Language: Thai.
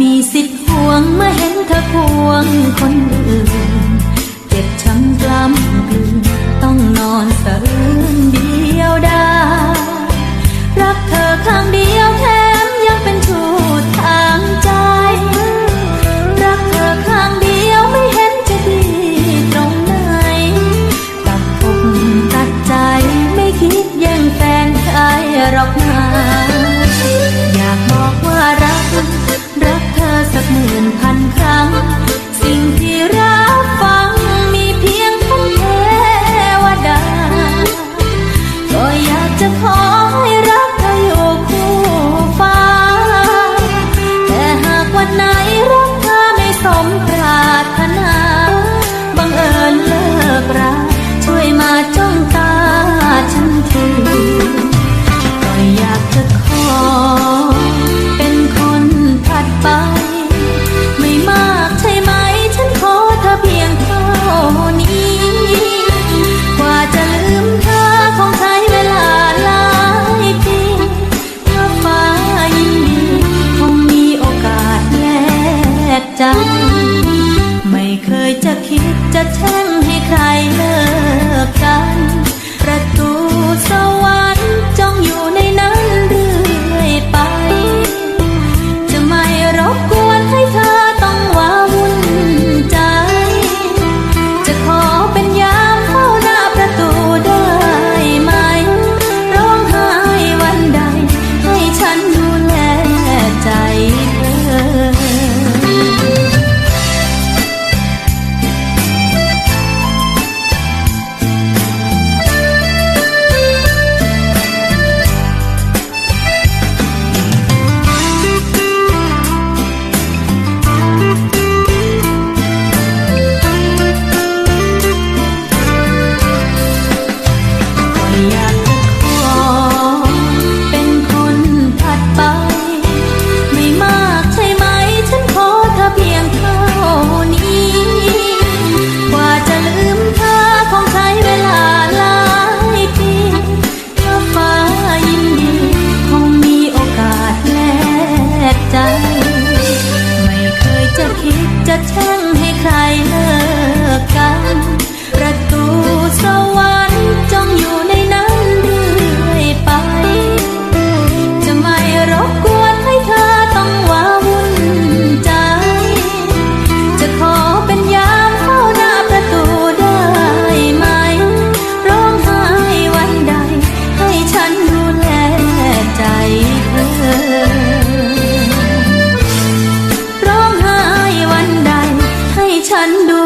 มีสิทธิ์พวงเมื่อเห็นเธอควงคนอื่น เจ็บช้ำกล้ำกลืนต้องนอนสะอื้น 寒冬。